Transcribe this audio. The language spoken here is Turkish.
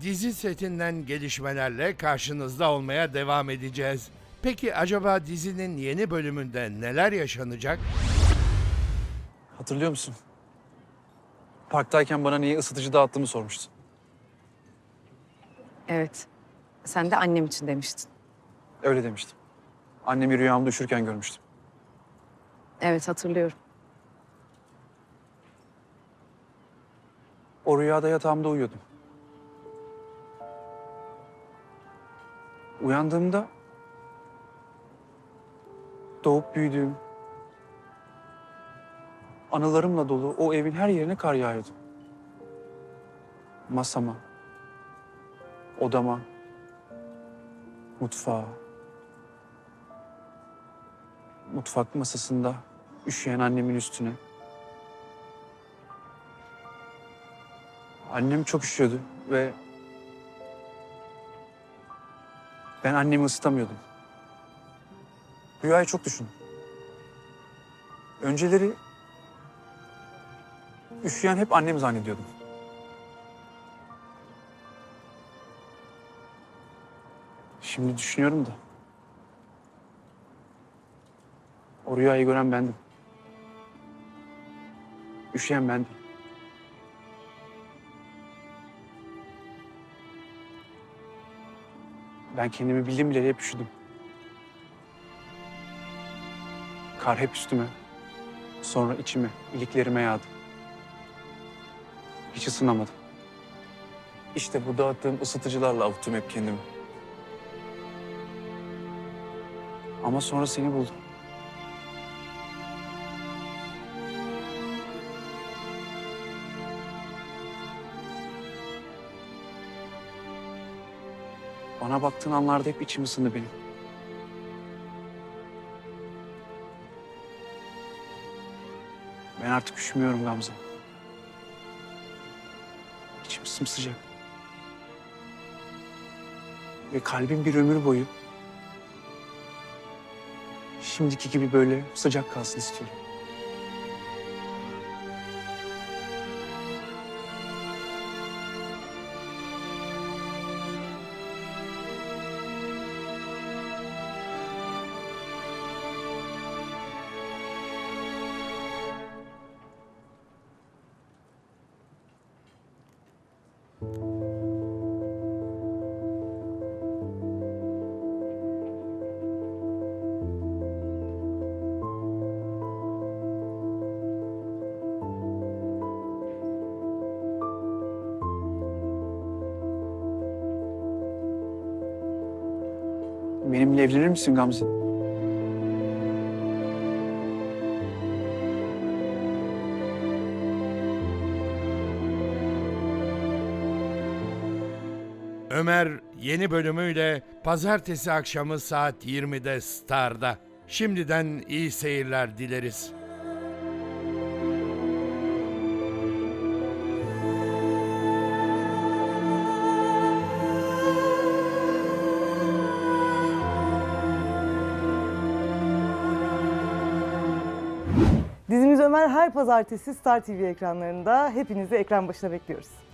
dizi setinden gelişmelerle karşınızda olmaya devam edeceğiz. Peki acaba dizinin yeni bölümünde neler yaşanacak? Hatırlıyor musun? Parktayken bana niye ısıtıcı dağıttığımı sormuştun. Evet. Sen de annem için demiştin. Öyle demiştim. Annemi rüyamda üşürken görmüştüm. Evet hatırlıyorum. O rüyada yatağımda uyuyordum. Uyandığımda doğup büyüdüğüm, anılarımla dolu o evin her yerine kar yağıyordu. Masama, odama, mutfağa, mutfak masasında üşüyen annemin üstüne. Annem çok üşüyordu ve ben annemi ısıtamıyordum. Rüyayı çok düşündüm. Önceleri üşüyen hep annem zannediyordum. Şimdi düşünüyorum da. O rüyayı gören bendim. Üşüyen bendim. Ben kendimi bildim bile hep üşüdüm. Kar hep üstüme, sonra içime, iliklerime yağdı. Hiç ısınamadım. İşte bu dağıttığım ısıtıcılarla avuttum hep kendimi. Ama sonra seni buldum. Bana baktığın anlarda hep içim ısındı benim. Ben artık üşümüyorum Gamze. İçim sımsıcak. Ve kalbim bir ömür boyu şimdiki gibi böyle sıcak kalsın istiyorum. Benimle evlenir misin Gamze? Ömer yeni bölümüyle pazartesi akşamı saat 20'de Star'da. Şimdiden iyi seyirler dileriz. Ömer her pazartesi Star TV ekranlarında. Hepinizi ekran başına bekliyoruz.